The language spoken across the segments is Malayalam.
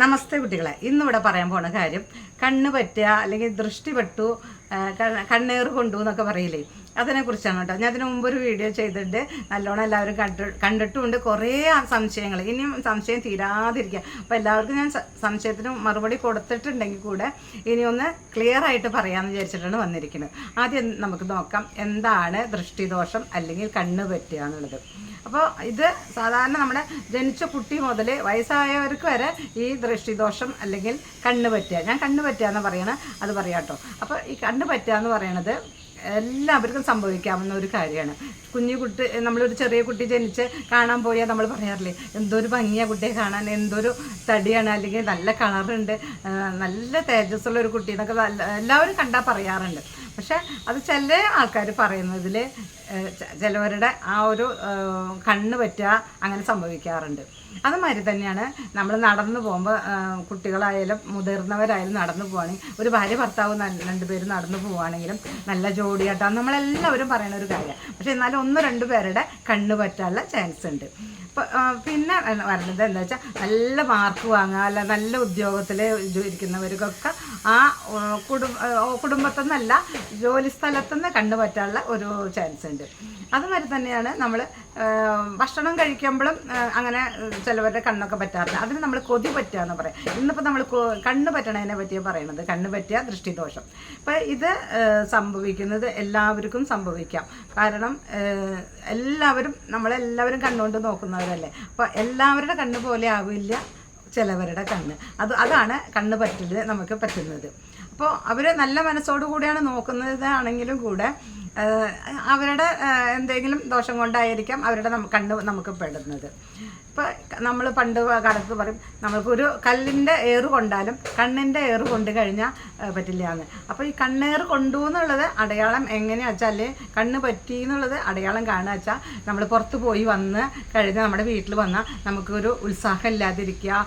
നമസ്തേ കുട്ടികളെ. ഇന്നിവിടെ പറയാൻ പോണ കാര്യം കണ്ണ് പറ്റുക അല്ലെങ്കിൽ ദൃഷ്ടി പെട്ടു കണ്ണേറ് കൊണ്ടു എന്നൊക്കെ പറയില്ലേ? അതിനെക്കുറിച്ചാണ് കേട്ടോ. ഞാൻ അതിനു മുമ്പ് ഒരു വീഡിയോ ചെയ്തിട്ടുണ്ട്. നല്ലോണം എല്ലാവരും കണ്ടു കണ്ടിട്ടുമുണ്ട്. കുറേ സംശയങ്ങൾ. ഇനിയും സംശയം തീരാതിരിക്കുക. അപ്പോൾ എല്ലാവർക്കും ഞാൻ സംശയത്തിന് മറുപടി കൊടുത്തിട്ടുണ്ടെങ്കിൽ കൂടെ ഇനി ഒന്ന് ക്ലിയർ ആയിട്ട് പറയാമെന്ന് വിചാരിച്ചിട്ടാണ് വന്നിരിക്കുന്നത്. ആദ്യം നമുക്ക് നോക്കാം. എന്താണ് ദൃഷ്ടിദോഷം അല്ലെങ്കിൽ കണ്ണ് പറ്റുക എന്നുള്ളത്. അപ്പോൾ ഇത് സാധാരണ നമ്മുടെ ജനിച്ച കുട്ടി മുതൽ വയസ്സായവർക്ക് വരെ ഈ ദൃഷ്ടിദോഷം അല്ലെങ്കിൽ കണ്ണ് പറ്റുക. ഞാൻ കണ്ണ് പറ്റുക എന്ന് പറയണത് അത് പറയാം കേട്ടോ. അപ്പോൾ ഈ കണ്ണ് പറ്റുക എന്ന് പറയണത് എല്ലാവർക്കും സംഭവിക്കാവുന്ന ഒരു കാര്യമാണ്. കുഞ്ഞു കുട്ടി നമ്മളൊരു ചെറിയ കുട്ടി ജനിച്ച് കാണാൻ പോയാൽ നമ്മൾ പറയാറില്ലേ എന്തൊരു ഭംഗിയാ കുട്ടിയെ കാണാൻ എന്തൊരു തടിയാണ് അല്ലെങ്കിൽ നല്ല കളറുണ്ട് നല്ല തേജസ്സുള്ള ഒരു കുട്ടി എന്നൊക്കെ എല്ലാവരും കണ്ടാൽ പറയാറുണ്ട്. പക്ഷേ അത് ചില ആൾക്കാർ പറയുന്നതിൽ ചിലവരുടെ ആ ഒരു കണ്ണ് പറ്റുക അങ്ങനെ സംഭവിക്കാറുണ്ട്. അതുമാതിരി തന്നെയാണ് നമ്മൾ നടന്നു പോകുമ്പോൾ കുട്ടികളായാലും മുതിർന്നവരായാലും നടന്നു പോവുകയാണെങ്കിൽ ഒരു ഭാര്യ ഭർത്താവ് രണ്ടുപേരും നടന്നു പോവുകയാണെങ്കിലും നല്ല ജോഡിയാട്ടാണ് നമ്മളെല്ലാവരും പറയുന്ന ഒരു കാര്യം പക്ഷെ എന്നാലും ഒന്ന് രണ്ട് പേരുടെ കണ്ണ് പറ്റാനുള്ള ചാൻസ് ഉണ്ട്. പിന്നെ വരുന്നത് എന്താ വെച്ചാൽ നല്ല മാർക്ക് വാങ്ങുക അല്ല നല്ല ഉദ്യോഗത്തിൽ ഇരിക്കുന്നവർക്കൊക്കെ ആ കുടുംബ കുടും കുടുംബത്തിൽ നിന്നല്ല ജോലി സ്ഥലത്തു നിന്ന് കണ്ണു പറ്റാനുള്ള ഒരു ചാൻസ് ഉണ്ട് അതുമാതിരി തന്നെയാണ് നമ്മൾ ഭക്ഷണം കഴിക്കുമ്പോഴും അങ്ങനെ ചിലവരുടെ കണ്ണൊക്കെ പറ്റാറില്ല. അതിന് നമ്മൾ കൊതി പറ്റുക എന്ന് പറയാം ഇന്നിപ്പോൾ നമ്മൾ കണ്ണ് പറ്റണതിനെ പറ്റിയ പറയണത്. കണ്ണ് പറ്റിയ ദൃഷ്ടിദോഷം. അപ്പോൾ ഇത് സംഭവിക്കുന്നത് എല്ലാവർക്കും സംഭവിക്കാം. കാരണം എല്ലാവരും നമ്മളെല്ലാവരും കണ്ണുകൊണ്ട് നോക്കുന്നവരല്ലേ? അപ്പോൾ എല്ലാവരുടെ കണ്ണ് പോലെ ആവില്ല. ചിലവരുടെ കണ്ണ്. അത് അതാണ് കണ്ണ് പറ്റൽ നമുക്ക് പറ്റുന്നത്. അപ്പോൾ അവർ നല്ല മനസ്സോടു കൂടിയാണ് നോക്കുന്നതാണെങ്കിലും കൂടെ അവരുടെ എന്തെങ്കിലും ദോഷം കൊണ്ടായിരിക്കാം അവരുടെ കണ്ണ് നമുക്ക് പെടുന്നത്. ഇപ്പോൾ നമ്മൾ പണ്ട് കടത്ത് പറയും നമ്മൾക്കൊരു കല്ലിന്റെ ഏറ് കൊണ്ടാലും കണ്ണിന്റെ ഏറ് കൊണ്ട് കഴിഞ്ഞാൽ പറ്റില്ല എന്ന് അപ്പോൾ ഈ കണ്ണേറ് കൊണ്ടു എന്നുള്ളത് അടയാളം എങ്ങനെയാ വെച്ചാൽ കണ്ണ് പറ്റി എന്നുള്ളത് അടയാളം കാണുക വെച്ചാൽ നമ്മൾ പുറത്ത് പോയി വന്ന് കഴിഞ്ഞ് നമ്മുടെ വീട്ടിൽ വന്നാൽ നമുക്കൊരു ഉത്സാഹം ഇല്ലാതിരിക്കുക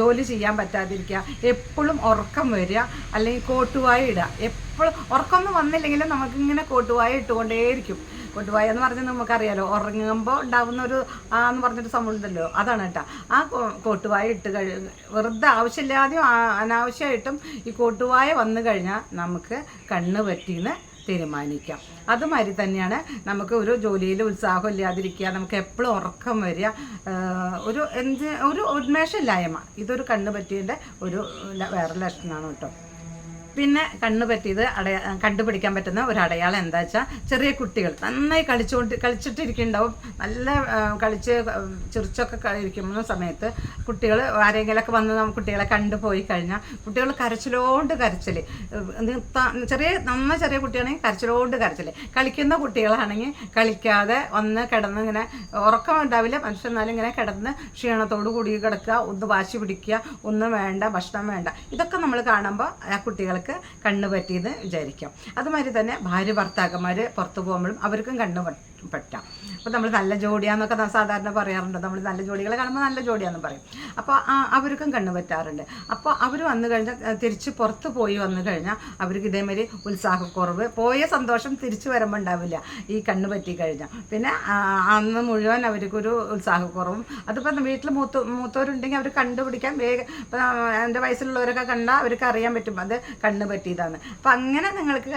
ജോലി ചെയ്യാൻ പറ്റാതിരിക്കുക എപ്പോഴും ഉറക്കം വരിക അല്ലെങ്കിൽ കോട്ടുവായി ഇടുക. എപ്പോഴും ഉറക്കമൊന്നും വന്നില്ലെങ്കിലും നമുക്കിങ്ങനെ കോട്ടുവായി ഇട്ടുകൊണ്ടേയിരിക്കും. കൊട്ടുവായ എന്ന് പറഞ്ഞ നമുക്കറിയാലോ. ഉറങ്ങുമ്പോൾ ഉണ്ടാവുന്ന ഒരു ആ എന്ന് പറഞ്ഞൊരു സംഭവം ഉണ്ടല്ലോ. അതാണ് കേട്ടോ. ആ കോട്ടുവായ ഇട്ട് കഴി വെറുതെ ആവശ്യമില്ലാതെയും അനാവശ്യമായിട്ടും ഈ കോട്ടുവായ വന്നു കഴിഞ്ഞാൽ നമുക്ക് കണ്ണ് പറ്റിയെന്ന് തീരുമാനിക്കാം. അതുമാതിരി തന്നെയാണ് നമുക്ക് ഒരു ജോലിയിൽ ഉത്സാഹം ഇല്ലാതിരിക്കുക നമുക്ക് എപ്പോഴും ഉറക്കം വരിക ഒരു എന്ത് ഒരു ഉന്മേഷമില്ലായ്മ ഇതൊരു കണ്ണ് പറ്റിയതിന്റെ ഒരു വേറെ ലക്ഷണമാണ് കേട്ടോ. പിന്നെ കണ്ണ് പറ്റിയത് അടയ കണ്ടുപിടിക്കാൻ പറ്റുന്ന ഒരു അടയാളം എന്താ വെച്ചാൽ ചെറിയ കുട്ടികൾ നന്നായി കളിച്ചുകൊണ്ട് കളിച്ചിട്ടിരിക്കുന്നുണ്ടാവും. നല്ല കളിച്ച് ചിറിച്ചൊക്കെ ഇരിക്കുന്ന സമയത്ത് കുട്ടികൾ ആരെങ്കിലുമൊക്കെ വന്ന് കുട്ടികളെ കണ്ടുപോയി കഴിഞ്ഞാൽ കുട്ടികൾ കരച്ചിലോണ്ട് കരച്ചിൽ ചെറിയ നന്ന ചെറിയ കുട്ടിയാണെങ്കിൽ കരച്ചിലോണ്ട് കരച്ചിൽ കളിക്കുന്ന കുട്ടികളാണെങ്കിൽ കളിക്കാതെ വന്ന് കിടന്ന് ഇങ്ങനെ ഉറക്കം ഉണ്ടാവില്ല. മനുഷ്യൻ എന്നാലും ഇങ്ങനെ കിടന്ന് ക്ഷീണത്തോട് കൂടി കിടക്കുക. ഒന്ന് വാശി പിടിക്കുക. ഒന്നും വേണ്ട ഭക്ഷണം വേണ്ട. ഇതൊക്കെ നമ്മൾ കാണുമ്പോൾ ആ കുട്ടികൾക്ക് കണ്ണ് പറ്റിയെന്ന് വിചാരിക്കാം. അതുമാതിരി തന്നെ ഭാര്യ ഭർത്താക്കന്മാർ പുറത്തു പോകുമ്പോഴും അവർക്കും കണ്ണ് പറ്റാം. അപ്പോൾ നമ്മൾ നല്ല ജോഡിയാന്നൊക്കെ സാധാരണ പറയാറുണ്ട്. നമ്മൾ നല്ല ജോഡികളെ കാണുമ്പോൾ നല്ല ജോഡിയാന്ന് പറയും. അപ്പോൾ അവർക്കും കണ്ണു പറ്റാറുണ്ട്. അപ്പോൾ അവർ വന്നു കഴിഞ്ഞാൽ തിരിച്ച് പുറത്ത് പോയി വന്നു കഴിഞ്ഞാൽ അവർക്ക് ഇതേമാതിരി ഉത്സാഹക്കുറവ് പോയ സന്തോഷം തിരിച്ചു വരുമ്പോൾ ഉണ്ടാവില്ല. ഈ കണ്ണ് പറ്റി കഴിഞ്ഞാൽ പിന്നെ അന്ന് മുഴുവൻ അവർക്കൊരു ഉത്സാഹക്കുറവും. അതിപ്പോൾ വീട്ടിൽ മൂത്ത മൂത്തവരുണ്ടെങ്കിൽ അവർ കണ്ടുപിടിക്കാൻ വേഗം എന്റെ വയസ്സിലുള്ളവരൊക്കെ കണ്ടാൽ അവർക്ക് അറിയാൻ പറ്റും അത് കണ്ണ് പറ്റിയതാണ് അപ്പം അങ്ങനെ നിങ്ങൾക്ക്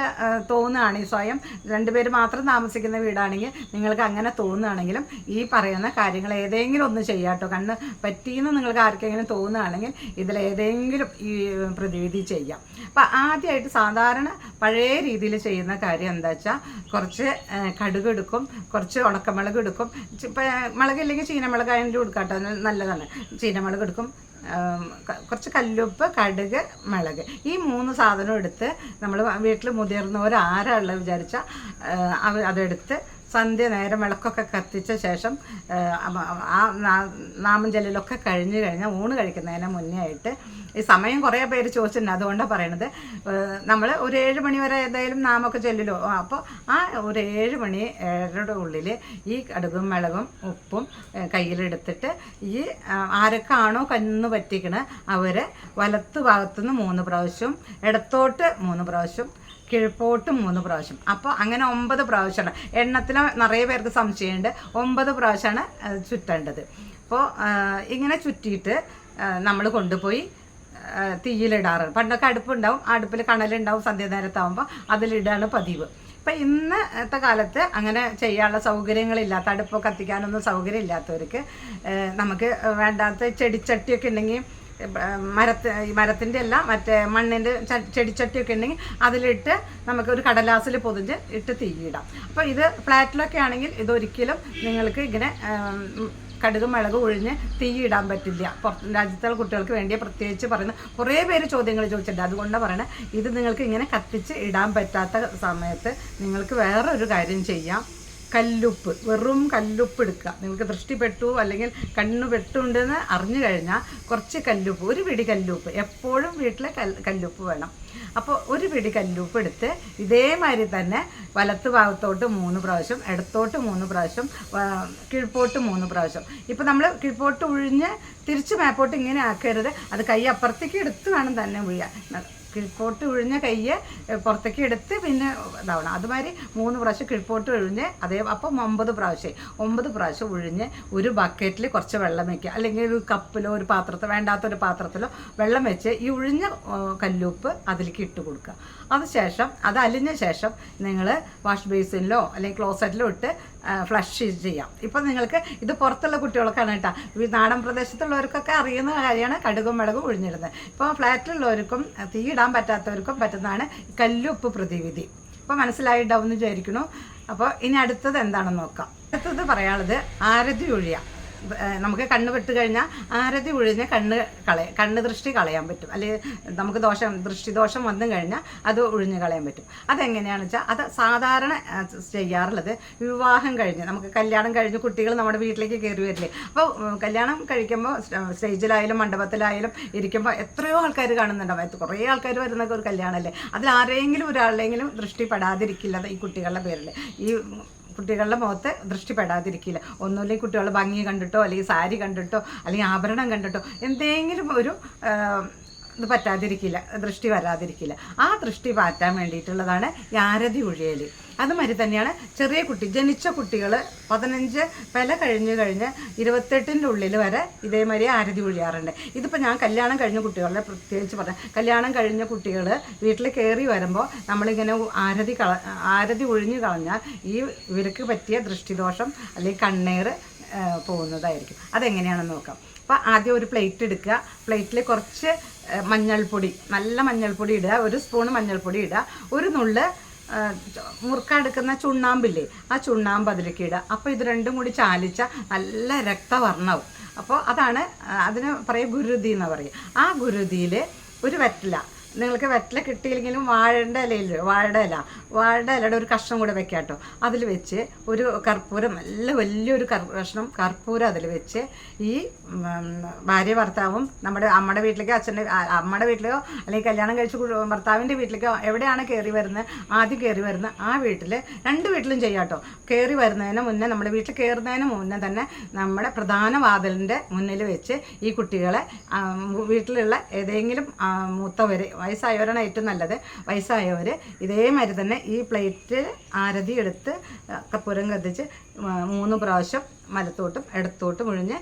തോന്നുകയാണ് സ്വയം രണ്ടുപേര് മാത്രം താമസിക്കുന്ന വീടാണെങ്കിൽ നിങ്ങൾക്ക് അങ്ങനെ തോന്നുകയാണെങ്കിലും ഈ പറയുന്ന കാര്യങ്ങൾ ഏതെങ്കിലും ഒന്ന് ചെയ്യാട്ടോ. കണ്ണ് പറ്റിയെന്ന് നിങ്ങൾക്ക് ആർക്കെങ്കിലും തോന്നുകയാണെങ്കിൽ ഇതിലേതെങ്കിലും ഈ പ്രതിവിധി ചെയ്യാം. അപ്പം ആദ്യമായിട്ട് സാധാരണ പഴയ രീതിയിൽ ചെയ്യുന്ന കാര്യം എന്താ വെച്ചാൽ കുറച്ച് കടുക് എടുക്കും കുറച്ച് ഉണക്കമുളക് എടുക്കും. ഇപ്പം മുളക് ഇല്ലെങ്കിൽ ചീനമുളക് അതിന്റെ കൊടുക്കാട്ടോ നല്ലതാണ്. ചീനമുളക് എടുക്കും കുറച്ച് കല്ലുപ്പ് കടുക് മുളക്. ഈ മൂന്ന് സാധനം എടുത്ത് നമ്മൾ വീട്ടിൽ മുതിർന്നവർ വിചാരിച്ചാൽ അവ അതെടുത്ത് സന്ധ്യ നേരം വിളക്കൊക്കെ കത്തിച്ച ശേഷം ആ, നാമം ചെല്ലലൊക്കെ കഴിഞ്ഞ് കഴിഞ്ഞാൽ ഊണ് കഴിക്കുന്നതിന് മുന്നേ ആയിട്ട് ഈ സമയം കുറേ പേര് ചോദിച്ചിട്ടുണ്ട്. അതുകൊണ്ടാണ് പറയണത്. നമ്മൾ ഒരു ഏഴ് മണി വരെ ഏതായാലും നാമൊക്കെ ചൊല്ലിലോ അപ്പോൾ ആ ഒരു ഏഴ് മണി ഏഴരുടെ ഉള്ളിൽ ഈ കടുകും മിളകും ഉപ്പും കയ്യിലെടുത്തിട്ട് ഈ ആരൊക്കെയാണോ കന്ന് പറ്റിക്കണ അവരെ വലത്ത് ഭാഗത്തുനിന്ന് മൂന്ന് പ്രാവശ്യം ഇടത്തോട്ട് മൂന്ന് പ്രാവശ്യം കിഴപ്പോട്ട് മൂന്ന് പ്രാവശ്യം. അപ്പോൾ അങ്ങനെ ഒമ്പത് പ്രാവശ്യമാണ്. എണ്ണത്തിൽ നിറയെ പേർക്ക് സംശയമുണ്ട്. ഒമ്പത് പ്രാവശ്യമാണ് ചുറ്റേണ്ടത്. അപ്പോൾ ഇങ്ങനെ ചുറ്റിയിട്ട് നമ്മൾ കൊണ്ടുപോയി തീയിലിടാറ്. പണ്ടൊക്കെ അടുപ്പുണ്ടാവും. അടുപ്പിൽ കണലുണ്ടാവും. സന്ധ്യ നേരത്താവുമ്പോൾ അതിലിടാണ് പതിവ്. ഇപ്പം ഇന്നത്തെ കാലത്ത് അങ്ങനെ ചെയ്യാനുള്ള സൗകര്യങ്ങളില്ലാത്ത അടുപ്പ് കത്തിക്കാനൊന്നും സൗകര്യം ഇല്ലാത്തവർക്ക് നമുക്ക് വേണ്ടാത്ത ചെടിച്ചട്ടിയൊക്കെ ഉണ്ടെങ്കിൽ മരത്ത് മരത്തിന്റെ അല്ല മറ്റേ മണ്ണിന്റെ ചെടിച്ചട്ടിയൊക്കെ ഉണ്ടെങ്കിൽ അതിലിട്ട് നമുക്ക് ഒരു കടലാസിൽ പൊതിഞ്ഞ് ഇട്ട് തീയിടാം. അപ്പോൾ ഇത് ഫ്ലാറ്റിലൊക്കെ ആണെങ്കിൽ ഇതൊരിക്കലും നിങ്ങൾക്ക് ഇങ്ങനെ കടുക് മുളക് ഒഴിഞ്ഞ് തീയിടാൻ പറ്റില്ല. പുറത്ത് രാജ്യത്തുള്ള കുട്ടികൾക്ക് വേണ്ടി പ്രത്യേകിച്ച് പറയുന്ന കുറേ പേര് ചോദ്യങ്ങൾ ചോദിച്ചിട്ടുണ്ട്. അതുകൊണ്ടാണ് പറയണത് ഇത് നിങ്ങൾക്ക് ഇങ്ങനെ കത്തിച്ച് ഇടാൻ പറ്റാത്ത സമയത്ത് നിങ്ങൾക്ക് വേറൊരു കാര്യം ചെയ്യാം. കല്ലുപ്പ് വെറും കല്ലുപ്പ് എടുക്കുക. നിങ്ങൾക്ക് ദൃഷ്ടിപ്പെട്ടു അല്ലെങ്കിൽ കണ്ണു പെട്ടുണ്ടെന്ന് അറിഞ്ഞു കഴിഞ്ഞാൽ കുറച്ച് കല്ലുപ്പ് ഒരു പിടി കല്ലുപ്പ് എപ്പോഴും വീട്ടിലെ കല്ലുപ്പ് വേണം. അപ്പോൾ ഒരു പിടി കല്ലുപ്പ് എടുത്ത് ഇതേമാതിരി തന്നെ വലത്ത് ഭാഗത്തോട്ട് മൂന്ന് പ്രാവശ്യം ഇടത്തോട്ട് മൂന്ന് പ്രാവശ്യം കിഴിപ്പോട്ട് മൂന്ന് പ്രാവശ്യം. ഇപ്പോൾ നമ്മൾ കീഴ്പോട്ട് ഉഴിഞ്ഞ് തിരിച്ച് മേപ്പോട്ട് ഇങ്ങനെ ആക്കരുത്. അത് കൈ അപ്പുറത്തേക്ക് എടുത്ത് വേണം തന്നെ ഉഴിയാൻ. കിഴ്പോട്ട് ഒഴിഞ്ഞ കയ്യ് പുറത്തേക്ക് എടുത്ത് പിന്നെ ഇതാവണം. അതുമാതിരി മൂന്ന് പ്രാവശ്യം കിഴ്പോട്ട് ഒഴിഞ്ഞ് അതേ അപ്പം ഒമ്പത് പ്രാവശ്യം. ഒമ്പത് പ്രാവശ്യം ഒഴിഞ്ഞ് ഒരു ബക്കറ്റിൽ കുറച്ച് വെള്ളം വെക്കുക. അല്ലെങ്കിൽ ഒരു കപ്പിലോ ഒരു പാത്രത്തിലോ വേണ്ടാത്തൊരു പാത്രത്തിലോ വെള്ളം വെച്ച് ഈ കല്ലൂപ്പ് കല്ലുപ്പ് അതിലേക്ക് ഇട്ട് കൊടുക്കുക. അതിനുശേഷം അത് അലിഞ്ഞ ശേഷം നിങ്ങൾ വാഷ് ബേസിനിലോ അല്ലെങ്കിൽ ക്ലോസറ്റിലോ ഇട്ട് ഫ്ലഷ് ചെയ്യാം. ഇപ്പം നിങ്ങൾക്ക് ഇത് പുറത്തുള്ള കുട്ടികൾക്കാണ് കേട്ടോ. ഈ നാടൻ പ്രദേശത്തുള്ളവർക്കൊക്കെ അറിയുന്ന കാര്യമാണ് കടുകും മുളകും ഒഴിഞ്ഞിടുന്നത് ഇപ്പോൾ ഫ്ലാറ്റിലുള്ളവർക്കും തീ ഇടാൻ പറ്റാത്തവർക്കും പറ്റുന്നതാണ് കല്ലുപ്പ് പ്രതിവിധി. ഇപ്പോൾ മനസ്സിലായിട്ടുണ്ടാവും എന്ന് വിചാരിക്കുന്നു. അപ്പോൾ ഇനി അടുത്തത് എന്താണെന്ന് നോക്കാം. അടുത്തത് പറയാനുള്ളത് ആരതി ഒഴിയാം നമുക്ക് കണ്ണ് പെട്ട് കഴിഞ്ഞാൽ ആരതി ഒഴിഞ്ഞ് കണ്ണ് കളയ കണ്ണ് ദൃഷ്ടി കളയാൻ പറ്റും. അല്ലെങ്കിൽ നമുക്ക് ദോഷം ദൃഷ്ടിദോഷം വന്നു കഴിഞ്ഞാൽ അത് ഒഴിഞ്ഞ് കളയാൻ പറ്റും. അതെങ്ങനെയാണെന്ന് വെച്ചാൽ അത് സാധാരണ ചെയ്യാറുള്ളത് വിവാഹം കഴിഞ്ഞ് നമുക്ക് കല്യാണം കഴിഞ്ഞ് കുട്ടികൾ നമ്മുടെ വീട്ടിലേക്ക് കയറി വരില്ലേ? അപ്പോൾ കല്യാണം കഴിക്കുമ്പോൾ സ്റ്റേജിലായാലും മണ്ഡപത്തിലായാലും ഇരിക്കുമ്പോൾ എത്രയോ ആൾക്കാർ കാണുന്നുണ്ടാവും. കുറേ ആൾക്കാർ വരുന്ന ഒരു കല്യാണമല്ലേ അതിൽ ആരെങ്കിലും ഒരാളുടെയെങ്കിലും ദൃഷ്ടിപ്പെടാതിരിക്കില്ല ഈ കുട്ടികളുടെ പേരിൽ ഈ കുട്ടികളുടെ മുഖത്ത് ദൃഷ്ടിപ്പെടാതിരിക്കില്ല. ഒന്നുമില്ലെങ്കിൽ കുട്ടികളുടെ ഭംഗി കണ്ടിട്ടോ അല്ലെങ്കിൽ സാരി കണ്ടിട്ടോ അല്ലെങ്കിൽ ആഭരണം കണ്ടിട്ടോ എന്തെങ്കിലും ഒരു ഇത് പറ്റാതിരിക്കില്ല ദൃഷ്ടി വരാതിരിക്കില്ല. ആ ദൃഷ്ടി മാറ്റാൻ വേണ്ടിയിട്ടുള്ളതാണ് യാരതി ഉഴിയൽ അതുമാതിരി തന്നെയാണ് ചെറിയ കുട്ടി ജനിച്ച കുട്ടികൾ പതിനഞ്ച് വില കഴിഞ്ഞ് കഴിഞ്ഞ് ഇരുപത്തെട്ടിന്റെ ഉള്ളിൽ വരെ ഇതേമാതിരി ആരതി ഒഴിയാറുണ്ട് ഇതിപ്പോൾ ഞാൻ കല്യാണം കഴിഞ്ഞ കുട്ടികളെ പ്രത്യേകിച്ച് പറയാം. കല്യാണം കഴിഞ്ഞ കുട്ടികൾ വീട്ടിൽ കയറി വരുമ്പോൾ നമ്മളിങ്ങനെ ആരതി കള ആരതി ഒഴിഞ്ഞു കളഞ്ഞാൽ ഈ ഇവർക്ക് പറ്റിയ ദൃഷ്ടിദോഷം അല്ലെങ്കിൽ കണ്ണീർ പോകുന്നതായിരിക്കും. അതെങ്ങനെയാണെന്ന് നോക്കാം. അപ്പോൾ ആദ്യം ഒരു പ്ലേറ്റ് എടുക്കുക. പ്ലേറ്റിൽ കുറച്ച് മഞ്ഞൾപ്പൊടി നല്ല മഞ്ഞൾപ്പൊടി ഇടുക. ഒരു സ്പൂൺ മഞ്ഞൾപ്പൊടി ഇടുക. ഒരു നുള്ള് മുറുക്കെടുക്കുന്ന ചുണ്ണാമ്പില്ലേ ആ ചുണ്ണാമ്പ് അതിലേക്ക് ഇടുക. അപ്പോൾ ഇത് രണ്ടും കൂടി ചാലിച്ച നല്ല രക്തവർണവും. അപ്പോൾ അതാണ് അതിന് പറയുക ഗുരുതി എന്ന് പറയും ആ ഗുരുതിയിൽ ഒരു വെറ്റില നിങ്ങൾക്ക് വെറ്റില കിട്ടിയില്ലെങ്കിലും വാഴയുടെ ഇലയില്ല വാഴയുടെ ഇല വാഴയുടെ ഇലയുടെ ഒരു കഷ്ണം കൂടെ വെക്കാം കേട്ടോ. അതിൽ വെച്ച് ഒരു കർപ്പൂരം നല്ല വലിയൊരു കഷ്ണം കർപ്പൂരം അതിൽ വെച്ച് ഈ ഭാര്യ ഭർത്താവും നമ്മുടെ അമ്മയുടെ വീട്ടിലേക്കോ അച്ഛന്റെ അമ്മയുടെ വീട്ടിലേക്കോ അല്ലെങ്കിൽ കല്യാണം കഴിച്ച ഭർത്താവിന്റെ വീട്ടിലേക്കോ എവിടെയാണ് കയറി വരുന്നത്? ആദ്യം കയറി വരുന്ന ആ വീട്ടിൽ രണ്ട് വീട്ടിലും ചെയ്യാം കേട്ടോ. കയറി വരുന്നതിന് മുന്നേ നമ്മുടെ വീട്ടിൽ കയറുന്നതിന് മുന്നേ തന്നെ നമ്മുടെ പ്രധാന വാതിലിന്റെ മുന്നിൽ വെച്ച് ഈ കുട്ടികളെ വീട്ടിലുള്ള ഏതെങ്കിലും ആ, മൂത്തവർ വയസ്സായവരാണ് ഏറ്റവും നല്ലത്. വയസ്സായവർ ഇതേമാതിരി തന്നെ ഈ പ്ലേറ്റ് ആരതി എടുത്ത് കപ്പൂരം കത്തിച്ച് മൂന്ന് പ്രാവശ്യം മലത്തോട്ടും ഇടത്തോട്ടും ഒഴിഞ്ഞ്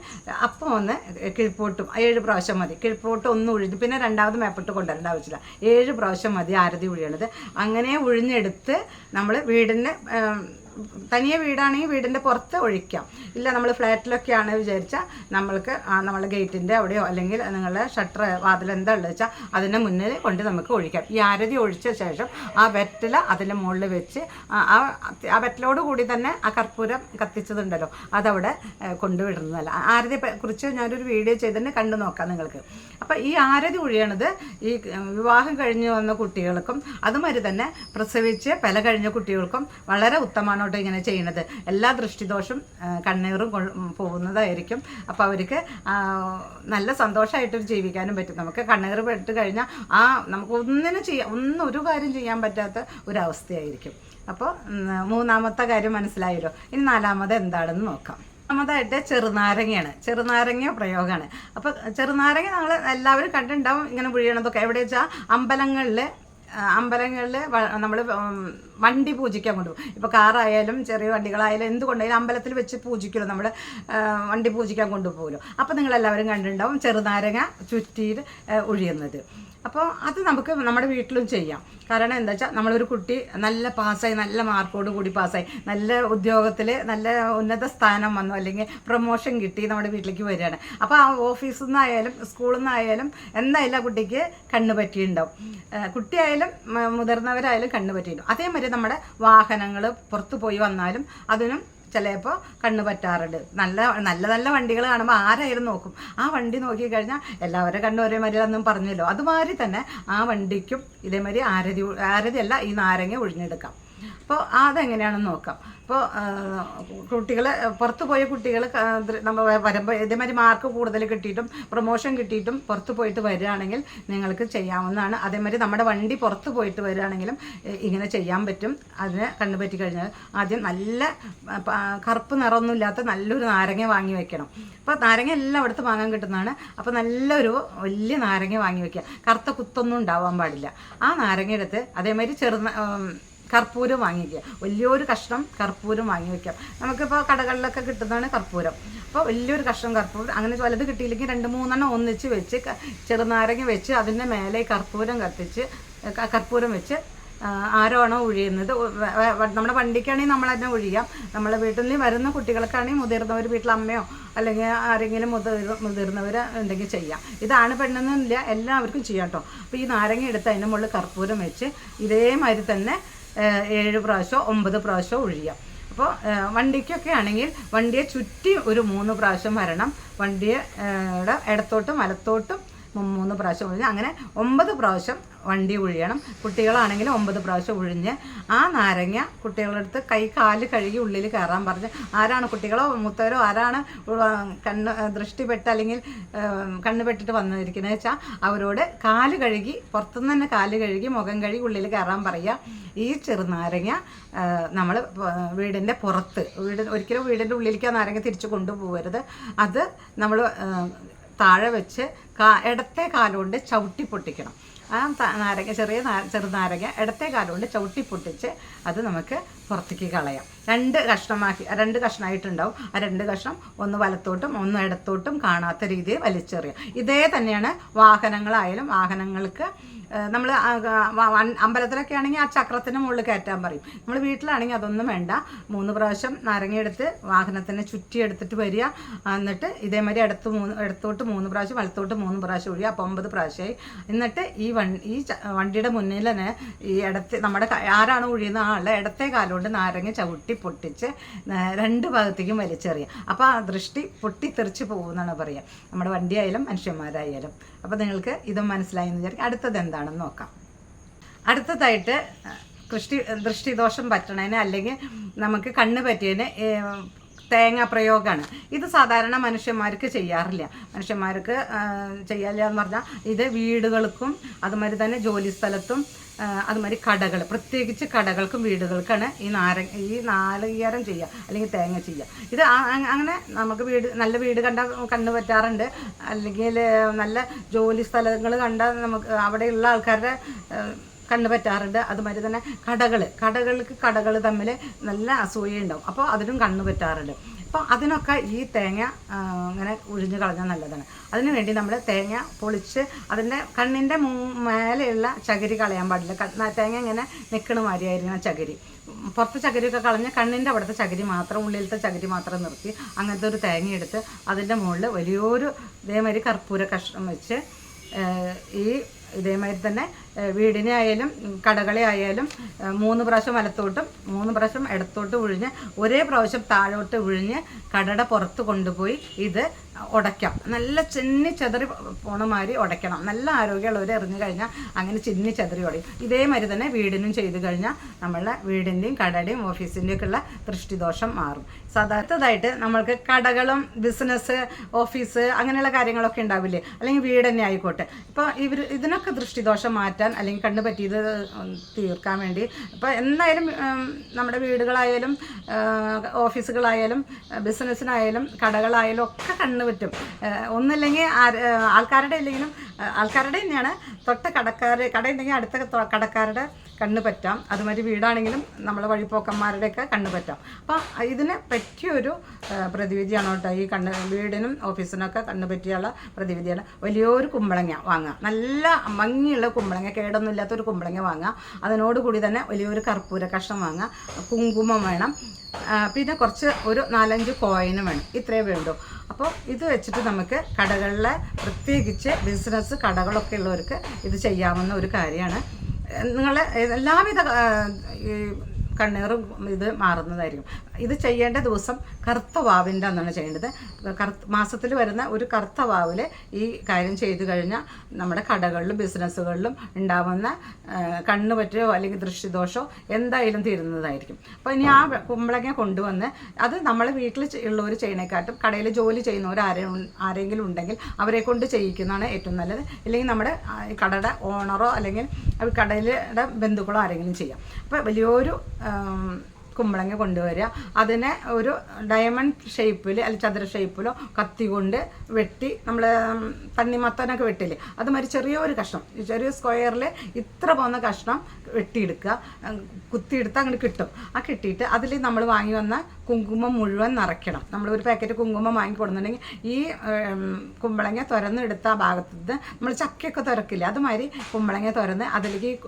അപ്പം ഒന്ന് കിഴിപ്പോട്ടും ഏഴ് പ്രാവശ്യം മതി. കിഴിപ്പോട്ട് ഒന്ന് ഒഴിഞ്ഞ് പിന്നെ രണ്ടാമത് മേപ്പിട്ട് കൊണ്ടുവരേണ്ട ആവശ്യമില്ല. ഏഴ് പ്രാവശ്യം മതി ആരതി ഉഴിയണത്. അങ്ങനെ ഉഴിഞ്ഞെടുത്ത് നമ്മൾ വീടിന്റെ തനിയെ വീടാണെങ്കിൽ വീടിന്റെ പുറത്ത് ഒഴിക്കാം. ഇല്ല നമ്മൾ ഫ്ലാറ്റിലൊക്കെയാണ് വിചാരിച്ചാൽ നമ്മൾക്ക് നമ്മളെ ഗേറ്റിന്റെ അവിടെയോ അല്ലെങ്കിൽ നിങ്ങളുടെ ഷട്ടർ വാതിൽ എന്താ ഉള്ളത് വെച്ചാൽ അതിന്റെ മുന്നിൽ കൊണ്ട് നമുക്ക് ഒഴിക്കാം. ഈ ആരതി ഒഴിച്ച ശേഷം ആ വെറ്റില അതിന്റെ മുകളിൽ വെച്ച് ആ ആ വെറ്റിലോട് കൂടി തന്നെ ആ കർപ്പൂരം കത്തിച്ചതുണ്ടല്ലോ. അതവിടെ കൊണ്ടുവിടുന്നതല്ല. ആരതി കുറിച്ച് ഞാനൊരു വീഡിയോ ചെയ്തിട്ട് കണ്ടു നോക്കാം നിങ്ങൾക്ക്. അപ്പോൾ ഈ ആരതി ഒഴിയണത് ഈ വിവാഹം കഴിഞ്ഞു വന്ന കുട്ടികൾക്കും അതുമാതിരി തന്നെ പ്രസവിച്ച് പല കഴിഞ്ഞ കുട്ടികൾക്കും വളരെ ഉത്തമമാണ് കേട്ടോ ഇങ്ങനെ ചെയ്യുന്നത് എല്ലാ ദൃഷ്ടിദോഷം കണ്ണീറും പോകുന്നതായിരിക്കും. അപ്പോൾ അവർക്ക് നല്ല സന്തോഷമായിട്ട് ജീവിക്കാനും പറ്റും. നമുക്ക് കണ്ണീർ പെട്ട് കഴിഞ്ഞാൽ ആ നമുക്ക് ഒന്നിനും ചെയ്യാം ഒന്നും ഒരു കാര്യം ചെയ്യാൻ പറ്റാത്ത ഒരവസ്ഥയായിരിക്കും. അപ്പോൾ മൂന്നാമത്തെ കാര്യം മനസ്സിലായല്ലോ. ഇനി നാലാമത് എന്താണെന്ന് നോക്കാം. ഒന്നാമതായിട്ട് ചെറുനാരങ്ങയാണ്. ചെറുനാരങ്ങ പ്രയോഗമാണ്. അപ്പോൾ ചെറുനാരങ്ങ നമ്മൾ എല്ലാവരും കണ്ടിട്ടുണ്ടാവും ഇങ്ങനെ പുഴിയണതൊക്കെ. എവിടെ വെച്ചാൽ അമ്പലങ്ങളിൽ അമ്പലങ്ങളിൽ നമ്മൾ വണ്ടി പൂജിക്കാൻ കൊണ്ടുപോകും. ഇപ്പോൾ കാറായാലും ചെറിയ വണ്ടികളായാലും എന്തുകൊണ്ടായാലും അമ്പലത്തിൽ വെച്ച് പൂജിക്കുമല്ലോ നമ്മൾ വണ്ടി പൂജിക്കാൻ കൊണ്ടുപോകുമല്ലോ. അപ്പോൾ നിങ്ങളെല്ലാവരും കണ്ടിട്ടുണ്ടാവും ചെറുനാരങ്ങ ചുറ്റിയിൽ ഒഴിയുന്നത് അപ്പോൾ അത് നമുക്ക് നമ്മുടെ വീട്ടിലും ചെയ്യാം. കാരണം എന്താ വെച്ചാൽ നമ്മളൊരു കുട്ടി നല്ല പാസ്സായി നല്ല മാർക്കോട് കൂടി പാസ്സായി നല്ല ഉദ്യോഗത്തിൽ നല്ല ഉന്നത സ്ഥാനം വന്നു അല്ലെങ്കിൽ പ്രൊമോഷൻ കിട്ടി നമ്മുടെ വീട്ടിലേക്ക് വരികയാണ്. അപ്പോൾ ആ ഓഫീസിൽ നിന്നായാലും സ്കൂളിൽ നിന്നായാലും എന്തായാലും ആ കുട്ടിക്ക് കണ്ണ് പറ്റിയിട്ടുണ്ടാവും. കുട്ടിയായാലും മുതിർന്നവരായാലും കണ്ണ് പറ്റിയിട്ടുണ്ടാവും. അതേമാതിരി നമ്മുടെ വാഹനങ്ങൾ പുറത്തു പോയി വന്നാലും അതിനും ചിലപ്പോൾ കണ്ണ് പറ്റാറുണ്ട്. നല്ല നല്ല നല്ല വണ്ടികൾ കാണുമ്പോൾ ആരായാലും നോക്കും. ആ വണ്ടി നോക്കിക്കഴിഞ്ഞാൽ എല്ലാവരുടെ കണ്ണും ഒരേ അന്നും പറഞ്ഞല്ലോ. അതുമാതിരി തന്നെ ആ വണ്ടിക്കും ഇതേമാതിരി ആരതി ആരതിയല്ല ഈ നാരങ്ങ ഒഴിഞ്ഞെടുക്കാം അപ്പോൾ അതെങ്ങനെയാണെന്ന് നോക്കാം. അപ്പോൾ കുട്ടികൾ പുറത്ത് പോയ കുട്ടികൾ നമ്മൾ വരുമ്പോൾ ഇതേമാതിരി മാർക്ക് കൂടുതൽ കിട്ടിയിട്ടും പ്രൊമോഷൻ കിട്ടിയിട്ടും പുറത്ത് പോയിട്ട് വരികയാണെങ്കിൽ നിങ്ങൾക്ക് ചെയ്യാവുന്നതാണ്. അതേമാതിരി നമ്മുടെ വണ്ടി പുറത്ത് പോയിട്ട് വരികയാണെങ്കിലും ഇങ്ങനെ ചെയ്യാൻ പറ്റും. അതിനെ കണ്ണു പറ്റി കഴിഞ്ഞാൽ ആദ്യം നല്ല കറുപ്പ് നിറമൊന്നും ഇല്ലാത്ത നല്ലൊരു നാരങ്ങ വാങ്ങി വെക്കണം. അപ്പോൾ നാരങ്ങ എല്ലാം എല്ലായിടത്തും വാങ്ങാൻ കിട്ടുന്നതാണ്. അപ്പോൾ നല്ലൊരു വലിയ നാരങ്ങ വാങ്ങി വെക്കുക. കറുത്ത കുത്തൊന്നും ഉണ്ടാവാൻ പാടില്ല. ആ നാരങ്ങ എടുത്ത് അതേമാതിരി ചെറുന ഉം, കർപ്പൂരം വാങ്ങിക്കുക വലിയൊരു കഷ്ണം കർപ്പൂരം വാങ്ങി വെക്കാം. നമുക്കിപ്പോൾ കടകളിലൊക്കെ കിട്ടുന്നതാണ് കർപ്പൂരം. അപ്പോൾ വലിയൊരു കഷ്ണം കർപ്പൂരം അങ്ങനെ വലത് കിട്ടിയില്ലെങ്കിൽ രണ്ട് മൂന്നെണ്ണം ഒന്നിച്ച് വെച്ച് ചെറുനാരങ്ങ വെച്ച് അതിന്റെ മേലെ കർപ്പൂരം കത്തിച്ച് കർപ്പൂരം വെച്ച് ആരോണോ ഒഴിയുന്നത് നമ്മുടെ വണ്ടിക്കാണെങ്കിൽ നമ്മൾ തന്നെ ഒഴിയാം നമ്മളെ വീട്ടിൽ വരുന്ന കുട്ടികൾക്കാണെങ്കിൽ മുതിർന്നവർ വീട്ടിലെ അമ്മയോ അല്ലെങ്കിൽ ആരെങ്കിലും മുതിർ മുതിർന്നവർ ഉണ്ടെങ്കിൽ ചെയ്യാം. ഇതാണ് പെണ്ണെന്നില്ല എല്ലാവർക്കും ചെയ്യാം കേട്ടോ അപ്പോൾ ഈ നാരങ്ങ എടുത്ത് അതിന്റെ മുകളിൽ കർപ്പൂരം വെച്ച് ഇതേമാതിരി തന്നെ ഏഴ് പ്രാവശ്യമോ ഒമ്പത് പ്രാവശ്യമോ ഒഴിയാം. അപ്പോൾ വണ്ടിക്കൊക്കെ ആണെങ്കിൽ വണ്ടിയെ ചുറ്റി ഒരു മൂന്ന് പ്രാവശ്യം വരണം. വണ്ടിയുടെ ഇടത്തോട്ടും വലത്തോട്ടും മൂന്ന് പ്രാവശ്യം ഒഴിഞ്ഞ് അങ്ങനെ ഒമ്പത് പ്രാവശ്യം വണ്ടി ഉഴിയണം. കുട്ടികളാണെങ്കിൽ ഒമ്പത് പ്രാവശ്യം ഉഴിഞ്ഞ് ആ നാരങ്ങ കുട്ടികളുടെ അടുത്ത് കൈ കാൽ കഴുകി ഉള്ളിൽ കയറാൻ പറഞ്ഞ് ആരാണ് കുട്ടികളോ മൂത്തവരോ ആരാണ് കണ്ണ് ദൃഷ്ടിപ്പെട്ട് അല്ലെങ്കിൽ കണ്ണ് പെട്ടിട്ട് വന്നിരിക്കുന്നത് വെച്ചാൽ അവരോട് കാൽ കഴുകി പുറത്തുനിന്ന് തന്നെ കാൽ കഴുകി മുഖം കഴുകി ഉള്ളിൽ കയറാൻ പറയുക. ഈ ചെറുനാരങ്ങ നമ്മൾ വീടിന്റെ പുറത്ത് വീട് ഒരിക്കലും വീടിന്റെ ഉള്ളിലേക്ക് ആ നാരങ്ങ തിരിച്ച് കൊണ്ടുപോകരുത്. അത് നമ്മൾ താഴെ വെച്ച് കാ ഇടത്തെ കാലുകൊണ്ട് ചവിട്ടി പൊട്ടിക്കണം. ആ നാരങ്ങ ചെറിയ ചെറുനാരങ്ങ ഇടത്തെ കാലുകൊണ്ട് ചവിട്ടി പൊട്ടിച്ച് അത് നമുക്ക് പുറത്തേക്ക് കളയാം. രണ്ട് കഷ്ണമാക്കി രണ്ട് കഷ്ണമായിട്ടുണ്ടാവും. ആ രണ്ട് കഷ്ണം ഒന്ന് വലത്തോട്ടും ഒന്ന് ഇടത്തോട്ടും കാണാത്ത രീതിയിൽ വലിച്ചെറിയാം. ഇതേ തന്നെയാണ് വാഹനങ്ങളായാലും വാഹനങ്ങൾക്ക് നമ്മൾ അമ്പലത്തിലൊക്കെ ആണെങ്കിൽ ആ ചക്രത്തിന് മുകളിൽ കയറ്റാൻ പറയും. നമ്മൾ വീട്ടിലാണെങ്കിൽ അതൊന്നും വേണ്ട. മൂന്ന് പ്രാവശ്യം നാരങ്ങയെടുത്ത് വാഹനത്തിനെ ചുറ്റി എടുത്തിട്ട് വരിക. എന്നിട്ട് ഇതേമാതിരി ഇടത്ത് മൂന്ന് ഇടത്തോട്ട് മൂന്ന് പ്രാവശ്യം വലത്തോട്ട് മൂന്ന് പ്രാവശ്യം ഒഴിയുക. അപ്പോൾ ഒമ്പത് പ്രാവശ്യമായി. എന്നിട്ട് ഈ ഈ വണ്ടിയുടെ മുന്നിൽ തന്നെ ഈ ഇടത്തെ നമ്മുടെ ആരാണ് ഒഴിയുന്ന ആളുടെ ഇടത്തെ കാലുകൊണ്ട് നാരങ്ങ ചവിട്ടി പൊട്ടിച്ച് രണ്ട് ഭാഗത്തേക്കും വലിച്ചെറിയുക. അപ്പോൾ ആ ദൃഷ്ടി പൊട്ടിത്തെറിച്ച് പോകുമെന്നാണ് പറയുക. നമ്മുടെ വണ്ടിയായാലും മനുഷ്യന്മാരായാലും. അപ്പോൾ നിങ്ങൾക്ക് ഇതും മനസ്സിലായി എന്ന് വിചാരിക്കും. അടുത്തത് എന്താണെന്ന് നോക്കാം. അടുത്തതായിട്ട് ദൃഷ്ടി ദൃഷ്ടിദോഷം പറ്റണതിന് അല്ലെങ്കിൽ നമുക്ക് കണ്ണ് പറ്റിയതിന് തേങ്ങ പ്രയോഗമാണ് ഇത് സാധാരണ മനുഷ്യന്മാർക്ക് ചെയ്യാറില്ല. മനുഷ്യന്മാർക്ക് ചെയ്യാറില്ല എന്ന് പറഞ്ഞാൽ ഇത് വീടുകൾക്കും അതുമാതിരി തന്നെ ജോലി സ്ഥലത്തും അതുമാതിരി കടകൾ പ്രത്യേകിച്ച് കടകൾക്കും വീടുകൾക്കാണ് ഈ നാരങ്ങ ഈ നാളികേരം ചെയ്യുക അല്ലെങ്കിൽ തേങ്ങ ചെയ്യുക. ഇത് അങ്ങനെ നമുക്ക് വീട് നല്ല വീട് കണ്ട കണ്ണു പറ്റാറുണ്ട്. അല്ലെങ്കിൽ നല്ല ജോലി സ്ഥലങ്ങൾ കണ്ട നമുക്ക് അവിടെയുള്ള ആൾക്കാരുടെ കണ്ണ് പറ്റാറുണ്ട്. അതുമാതിരി തന്നെ കടകൾ കടകൾക്ക് കടകൾ തമ്മിൽ നല്ല അസൂയ ഉണ്ടാവും. അപ്പോൾ അതിനും കണ്ണ് പറ്റാറുണ്ട്. അപ്പോൾ അതിനൊക്കെ ഈ തേങ്ങ ഇങ്ങനെ ഒഴിഞ്ഞു കളഞ്ഞാൽ നല്ലതാണ്. അതിന് വേണ്ടി നമ്മൾ തേങ്ങ പൊളിച്ച് അതിന്റെ കണ്ണിന്റെ മേലെയുള്ള ചകിരി കളയാൻ പാടില്ല. തേങ്ങ ഇങ്ങനെ നിൽക്കണ മാതിരിയായിരിക്കണം ചകിരി. പുറത്ത് ചകിരിയൊക്കെ കളഞ്ഞ് കണ്ണിന്റെ അവിടുത്തെ ചകിരി മാത്രം ഉള്ളിലത്തെ ചകിരി മാത്രം നിർത്തി അങ്ങനത്തെ ഒരു തേങ്ങ എടുത്ത് അതിന്റെ മുകളിൽ വലിയൊരു ഇതേമാതിരി കർപ്പൂര കഷ്ണം വെച്ച് ഈ ഇതേമാതിരി തന്നെ വീടിനെ ആയാലും കടകളെ ആയാലും മൂന്ന് പ്രാവശ്യം വലത്തോട്ടും മൂന്ന് പ്രാവശ്യം ഇടത്തോട്ട് ഒഴിഞ്ഞ് ഒരേ പ്രാവശ്യം താഴോട്ട് ഒഴിഞ്ഞ് കടയുടെ പുറത്ത് കൊണ്ടുപോയി ഇത് ഉടയ്ക്കാം. നല്ല ചിന്നി ചെതറി പോണ മാതിരി ഉടയ്ക്കണം. നല്ല ആരോഗ്യമുള്ളവർ എറിഞ്ഞു കഴിഞ്ഞാൽ അങ്ങനെ ചിന്നി ചെതറി ഉടയും. ഇതേമാതിരി തന്നെ വീടിനും ചെയ്തു കഴിഞ്ഞാൽ നമ്മളുടെ വീടിന്റെയും കടയുടെയും ഓഫീസിന്റെയും ഒക്കെ ഉള്ള ദൃഷ്ടിദോഷം മാറും. സാധാരണതായിട്ട് നമ്മൾക്ക് കടകളും ബിസിനസ് ഓഫീസ് അങ്ങനെയുള്ള കാര്യങ്ങളൊക്കെ ഉണ്ടാവില്ലേ? അല്ലെങ്കിൽ വീട് തന്നെ ആയിക്കോട്ടെ. ഇപ്പോൾ ഇവർ ഇതിനൊക്കെ ദൃഷ്ടിദോഷം മാറ്റാൻ അല്ലെങ്കിൽ കണ്ണു പറ്റിയത് തീർക്കാൻ വേണ്ടി ഇപ്പോൾ എന്തായാലും നമ്മുടെ വീടുകളായാലും ഓഫീസുകളായാലും ബിസിനസ്സിനായാലും കടകളായാലും ഒക്കെ കണ്ണ് പറ്റും. ഒന്നല്ലെങ്കിൽ ആൾക്കാരുടെ ഇല്ലെങ്കിലും ആൾക്കാരുടെ തന്നെയാണ്. തൊട്ട കടക്കാർ കടയുണ്ടെങ്കിൽ അടുത്ത കടക്കാരുടെ കണ്ണ് പറ്റാം. അതുമാതിരി വീടാണെങ്കിലും നമ്മളെ വഴിപ്പോക്കന്മാരുടെയൊക്കെ കണ്ണ് പറ്റാം. അപ്പോൾ ഇതിന് പറ്റിയൊരു പ്രതിവിധിയാണ് കേട്ടോ. ഈ കണ്ണ് വീടിനും ഓഫീസിനൊക്കെ കണ്ണ് പറ്റിയുള്ള പ്രതിവിധിയാണ്. വലിയൊരു കുമ്പളങ്ങ വാങ്ങുക. നല്ല ഭംഗിയുള്ള കുമ്പളങ്ങ കേടൊന്നും ഇല്ലാത്തൊരു കുമ്പളങ്ങ വാങ്ങുക. അതിനോടുകൂടി തന്നെ വലിയൊരു കർപ്പൂര കഷ്ണം വാങ്ങുക. കുങ്കുമം വേണം. പിന്നെ കുറച്ച് ഒരു നാലഞ്ച് കോയിനും വേണം. ഇത്രയേ വേണ്ടൂ. അപ്പോൾ ഇത് വെച്ചിട്ട് നമുക്ക് കടകളിലെ പ്രത്യേകിച്ച് ബിസിനസ് കടകളൊക്കെ ഉള്ളവർക്ക് ഇത് ചെയ്യാവുന്ന ഒരു കാര്യമാണ്. നിങ്ങൾ എല്ലാവിധ കണ്ണീറും ഇത് മാറുന്നതായിരിക്കും. ഇത് ചെയ്യേണ്ട ദിവസം കറുത്ത വാവിന്റെ അന്നാണ് ചെയ്യേണ്ടത്. കറുത്ത മാസത്തിൽ വരുന്ന ഒരു കറുത്ത വാവിൽ ഈ കാര്യം ചെയ്തു കഴിഞ്ഞാൽ നമ്മുടെ കടകളിലും ബിസിനസ്സുകളിലും ഉണ്ടാവുന്ന കണ്ണ് പറ്റുകയോ അല്ലെങ്കിൽ ദൃഷ്ടിദോഷമോ എന്തായാലും തീരുന്നതായിരിക്കും. അപ്പോൾ ഇനി ആ കുമ്പളങ്ങ കൊണ്ടുവന്ന് അത് നമ്മളെ വീട്ടിൽ ഉള്ളവർ ചെയ്യണേക്കാട്ടും കടയിൽ ജോലി ചെയ്യുന്നവർ ആരെ ആരെങ്കിലും ഉണ്ടെങ്കിൽ അവരെ കൊണ്ട് ചെയ്യിക്കുന്നതാണ് ഏറ്റവും നല്ലത്. ഇല്ലെങ്കിൽ നമ്മുടെ കടയുടെ ഓണറോ അല്ലെങ്കിൽ കടയിലെ ബന്ധുക്കളോ ആരെങ്കിലും ചെയ്യാം. അപ്പോൾ വലിയൊരു കുമ്പളങ്ങ കൊണ്ടുവരിക. അതിനെ ഒരു ഡയമണ്ട് ഷേപ്പിൽ അല്ലെങ്കിൽ ചതുര ഷേപ്പിലോ കത്തി കൊണ്ട് വെട്ടി നമ്മൾ തണ്ണിമത്തനൊക്കെ വെട്ടില്ലേ? അതുമാതിരി ചെറിയൊരു കഷ്ണം. ചെറിയ സ്ക്വയറിൽ ഇത്ര പോകുന്ന കഷ്ണം വെട്ടിയെടുക്കുക. കുത്തിയെടുത്ത് അങ്ങോട്ട് കിട്ടും. ആ കിട്ടിയിട്ട് അതിൽ നമ്മൾ വാങ്ങി വന്ന കുങ്കുമം മുഴുവൻ നിറയ്ക്കണം. നമ്മൾ ഒരു പാക്കറ്റ് കുങ്കുമം വാങ്ങി കൊടുക്കുന്നുണ്ടെങ്കിൽ ഈ കുമ്പളങ്ങ തുറന്നെടുത്ത ആ ഭാഗത്ത് നമ്മൾ ചക്കയൊക്കെ തുറക്കില്ല അതുമാതിരി കുമ്പളങ്ങ തുറന്ന് അതിലേക്ക്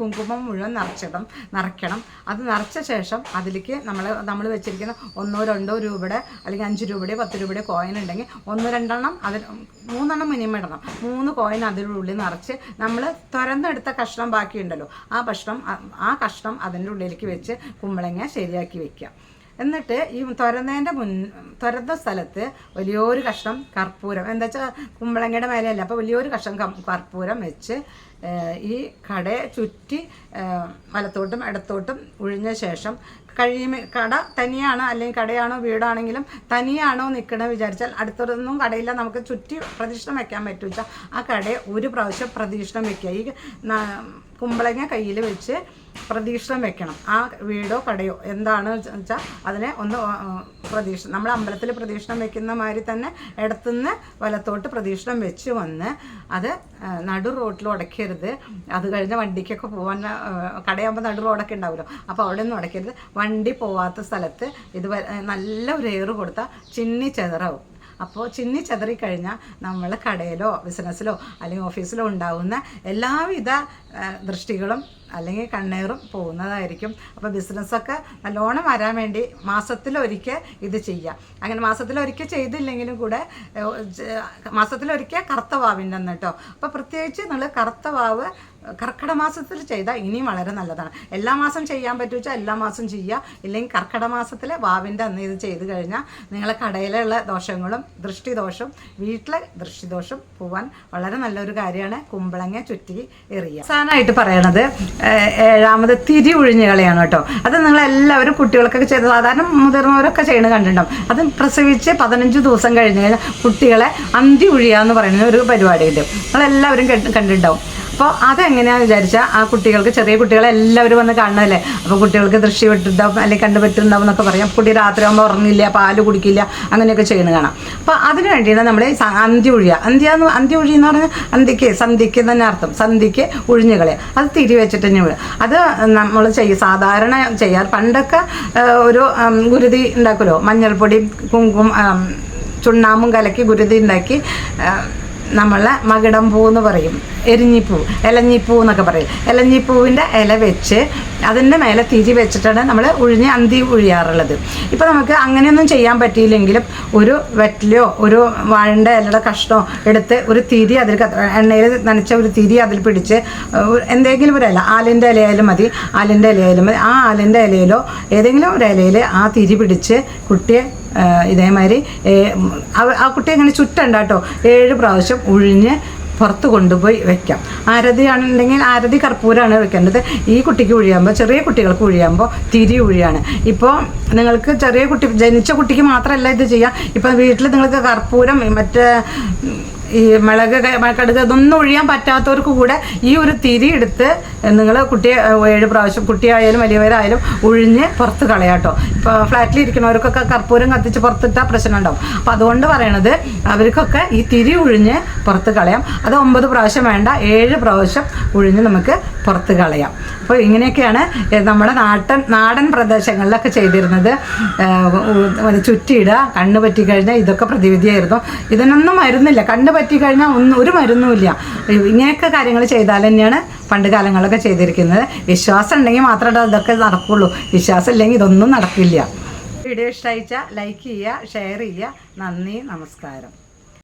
കുങ്കുമം മുഴുവൻ നിറച്ചിടണം നിറയ്ക്കണം. അത് നിറച്ച ശേഷം അതിലേക്ക് നമ്മൾ നമ്മൾ വെച്ചിരിക്കുന്ന ഒന്നോ രണ്ടോ രൂപയുടെ അല്ലെങ്കിൽ അഞ്ച് രൂപയുടെ പത്ത് രൂപയുടെ കോയിൻ ഉണ്ടെങ്കിൽ ഒന്ന് രണ്ടെണ്ണം അതിൽ മൂന്നെണ്ണം മിനിമം ഇടണം. മൂന്ന് കോയിൻ അതിനുള്ളിൽ നിറച്ച് നമ്മൾ തുറന്നെടുത്ത കഷ്ണം ബാക്കിയുണ്ടല്ലോ. ആ കഷ്ണം ആ- ആ കഷ്ണം അതിന്റെ ഉള്ളിലേക്ക് വെച്ച് കുമ്പളങ്ങ ശരിയാക്കി വെക്കുക. എന്നിട്ട് ഈ തുരന്നതിന്റെ മുൻ തുരന്ന സ്ഥലത്ത് വലിയൊരു കഷ്ണം കർപ്പൂരം. എന്താ വെച്ചാൽ കുമ്പളങ്ങയുടെ മേലെയല്ല അപ്പോൾ വലിയൊരു കഷ്ണം കർപ്പൂരം വെച്ച് ഈ കടയെ ചുറ്റി വലത്തോട്ടും ഇടത്തോട്ടും ഒഴിഞ്ഞ ശേഷം കഴിയുമ കട തനിയാണോ അല്ലെങ്കിൽ കടയാണോ വീടാണെങ്കിലും തനിയാണോ നിൽക്കണമെന്ന് വിചാരിച്ചാൽ അടുത്തൊന്നും കടയില്ല. നമുക്ക് ചുറ്റി പ്രദക്ഷിണം വെക്കാൻ പറ്റും വെച്ചാൽ ആ കടയെ ഒരു പ്രാവശ്യം പ്രദക്ഷിണം വെക്കുക. ഈ കുമ്പളങ്ങ കയ്യിൽ വെച്ച് പ്രദക്ഷിണം വെക്കണം. ആ വീടോ കടയോ എന്താണ് വെച്ചാൽ അതിനെ ഒന്ന് പ്രതീക്ഷ. നമ്മൾ അമ്പലത്തിൽ പ്രതീക്ഷണം വെക്കുന്ന മാതിരി തന്നെ ഇടത്തുനിന്ന് വലത്തോട്ട് പ്രതീക്ഷണം വെച്ച് വന്ന് അത് നടു റോട്ടിൽ ഉടക്കരുത്. അത് കഴിഞ്ഞ് വണ്ടിക്കൊക്കെ പോകാൻ കടയാകുമ്പോൾ നടു റോഡൊക്കെ ഉണ്ടാവുമല്ലോ. അപ്പോൾ അവിടെ ഒന്നും ഉടക്കരുത്. വണ്ടി പോവാത്ത സ്ഥലത്ത് ഇത് നല്ല ഒരു ഏറ് കൊടുത്താൽ ചിന്നി ചെതറാവും. അപ്പോൾ ചിന്നി ചെതറിക്കഴിഞ്ഞാൽ നമ്മൾ കടയിലോ ബിസിനസ്സിലോ അല്ലെങ്കിൽ ഓഫീസിലോ ഉണ്ടാകുന്ന എല്ലാവിധ ദൃഷ്ടികളും അല്ലെങ്കിൽ കണ്ണീറും പോകുന്നതായിരിക്കും. അപ്പോൾ ബിസിനസ്സൊക്കെ നല്ലോണം വരാൻ വേണ്ടി മാസത്തിലൊരിക്കൽ ഇത് ചെയ്യുക അങ്ങനെ മാസത്തിലൊരിക്കൽ ചെയ്തില്ലെങ്കിലും കൂടെ മാസത്തിലൊരിക്കൽ കറുത്ത വാവിന്റെ കേട്ടോ. അപ്പോൾ പ്രത്യേകിച്ച് നിങ്ങൾ കറുത്ത വാവ് മാസത്തിൽ ചെയ്താൽ ഇനിയും വളരെ നല്ലതാണ്. എല്ലാ മാസം ചെയ്യാൻ പറ്റുവെച്ചാൽ എല്ലാ മാസം ചെയ്യുക ഇല്ലെങ്കിൽ കർക്കിടക മാസത്തിലെ വാവിന്റെ അന്ന് ഇത് ചെയ്ത് കഴിഞ്ഞാൽ നിങ്ങളെ കടയിലുള്ള ദോഷങ്ങളും ദൃഷ്ടിദോഷം വീട്ടിലെ ദൃഷ്ടിദോഷം പോവാൻ വളരെ നല്ലൊരു കാര്യമാണ് കുമ്പളങ്ങ ചുറ്റി എറിയുക. അവസാനമായിട്ട് പറയണത് ഏഴാമത് തിരി ഒഴിഞ്ഞ് കളിയാണ് കേട്ടോ. അത് നിങ്ങൾ എല്ലാവരും കുട്ടികൾക്കൊക്കെ ചെയ്ത് സാധാരണ മുതിർന്നവരൊക്കെ ചെയ്യണത് കണ്ടിട്ടുണ്ടാവും. അത് പ്രസവിച്ച് പതിനഞ്ച് ദിവസം കഴിഞ്ഞ് കഴിഞ്ഞാൽ കുട്ടികളെ അന്തി ഉഴിയാന്ന് പറയുന്ന ഒരു പരിപാടിയുണ്ട്. നിങ്ങളെല്ലാവരും കണ്ട്- കണ്ടിട്ടുണ്ടാവും. അപ്പോൾ അതെങ്ങനെയാണെന്ന് വിചാരിച്ചാൽ ആ കുട്ടികൾക്ക് ചെറിയ കുട്ടികളെ എല്ലാവരും വന്ന് കാണണമല്ലേ അപ്പോൾ കുട്ടികൾക്ക് ദൃഷ്ടി വിട്ടിട്ടുണ്ടാവും അല്ലെങ്കിൽ കണ്ടു പറ്റുന്നുണ്ടാവും എന്നൊക്കെ പറയാം. കുട്ടി രാത്രി ആകുമ്പോൾ ഉറങ്ങില്ല പാൽ കുടിക്കില്ല അങ്ങനെയൊക്കെ ചെയ്യുന്നത് കാണാം. അപ്പോൾ അതിന് വേണ്ടിയാണ് നമ്മൾ അന്ത്യ ഒഴിയുക അന്ത്യ എന്ന് അന്ത്യ ഒഴി എന്ന് പറഞ്ഞാൽ അന്തിക്ക് സന്ധിക്ക് തന്നെ അർത്ഥം. സന്ധിക്ക് ഒഴിഞ്ഞുകളെ അത് തിരി വെച്ചിട്ട് തന്നെ അത് നമ്മൾ ചെയ്യും സാധാരണ ചെയ്യാറ്. പണ്ടൊക്കെ ഒരു ഗുരുതി ഉണ്ടാക്കുമല്ലോ മഞ്ഞൾപ്പൊടി കുങ്കും ചുണ്ണാമ്പും കലക്കി ഗുരുതി ഉണ്ടാക്കി ആ, മകിടം പൂ എന്ന് പറയും. എരിഞ്ഞിപ്പൂ ഇലഞ്ഞിപ്പൂ എന്നൊക്കെ പറയും. ഇലഞ്ഞിപ്പൂവിന്റെ ഇല വെച്ച് അതിന്റെ മേലെ തിരി വെച്ചിട്ടാണ് നമ്മൾ ഉഴിഞ്ഞ് അന്തി ഉഴിയാറുള്ളത്. ഇപ്പോൾ നമുക്ക് അങ്ങനെയൊന്നും ചെയ്യാൻ പറ്റിയില്ലെങ്കിലും ഒരു വെറ്റിലോ ഒരു വാഴന്റെ ഇലയുടെ കഷ്ണമോ എടുത്ത് ഒരു തിരി അതിൽ എണ്ണയിൽ നനച്ച ഒരു തിരി അതിൽ പിടിച്ച് എന്തെങ്കിലും ഒരു ഇല ആലിന്റെ ഇലയായാലും മതി ആലിന്റെ ഇലയായാലും മതി. ആ ആലിന്റെ ഇലയിലോ ഏതെങ്കിലും ഒരു ഇലയിൽ ആ തിരി പിടിച്ച് കുട്ടിയെ ഇതേമാതിരി ആ കുട്ടി അങ്ങനെ ചുറ്റണ്ട കേട്ടോ. ഏഴ് പ്രാവശ്യം ഉഴിഞ്ഞ് പുറത്ത് കൊണ്ടുപോയി വെക്കാം. ആരതിയാണെന്നുണ്ടെങ്കിൽ ആരതി കർപ്പൂരമാണ് വെക്കേണ്ടത്. ഈ കുട്ടിക്ക് ഒഴിയാകുമ്പോൾ ചെറിയ കുട്ടികൾക്ക് ഒഴിയാകുമ്പോൾ തിരി ഒഴിയാണ് ഇപ്പോൾ നിങ്ങൾക്ക് ചെറിയ കുട്ടി ജനിച്ച കുട്ടിക്ക് മാത്രമല്ല ഇത് ചെയ്യാം. ഇപ്പം വീട്ടിൽ നിങ്ങൾക്ക് കർപ്പൂരം മറ്റേ ഈ മുളക് കടുക് ഇതൊന്നും ഒഴിയാൻ പറ്റാത്തവർക്ക് കൂടെ ഈ ഒരു തിരി എടുത്ത് നിങ്ങൾ കുട്ടിയെ ഏഴ് പ്രാവശ്യം കുട്ടിയായാലും വലിയവരായാലും ഒഴിഞ്ഞ് പുറത്ത് കളയാട്ടോ ഇപ്പോൾ ഫ്ലാറ്റിൽ ഇരിക്കുന്നവർക്കൊക്കെ കർപ്പൂരം കത്തിച്ച് പുറത്തിട്ടാൽ പ്രശ്നം ഉണ്ടാവും. അപ്പോൾ അതുകൊണ്ട് പറയണത് അവർക്കൊക്കെ ഈ തിരി ഒഴിഞ്ഞ് പുറത്ത് കളയാം. അത് ഒമ്പത് പ്രാവശ്യം വേണ്ട ഏഴ് പ്രാവശ്യം ഒഴിഞ്ഞ് നമുക്ക് പുറത്ത് കളയാം. അപ്പോൾ ഇങ്ങനെയൊക്കെയാണ് നമ്മുടെ നാട്ടൻ നാടൻ പ്രദേശങ്ങളിലൊക്കെ ചെയ്തിരുന്നത്. ചുറ്റിയിടുക കണ്ണ് പറ്റിക്കഴിഞ്ഞാൽ ഇതൊക്കെ പ്രതിവിധിയായിരുന്നു. ഇതിനൊന്നും മരുന്നില്ല. കണ്ണ് പറ്റിക്കഴിഞ്ഞാൽ ഒന്നും ഒരു മരുന്നുമില്ല. ഇങ്ങനെയൊക്കെ കാര്യങ്ങൾ ചെയ്താൽ തന്നെയാണ് പണ്ട് കാലങ്ങളിലൊക്കെ ചെയ്തിരിക്കുന്നത്. വിശ്വാസം ഉണ്ടെങ്കിൽ മാത്രമേ ഇതൊക്കെ നടക്കുള്ളൂ. വിശ്വാസം ഇല്ലെങ്കിൽ ഇതൊന്നും നടക്കില്ല. വീഡിയോ ഇഷ്ടമായിച്ചാൽ ലൈക്ക് ചെയ്യുക ഷെയർ ചെയ്യുക. നന്ദി നമസ്കാരം.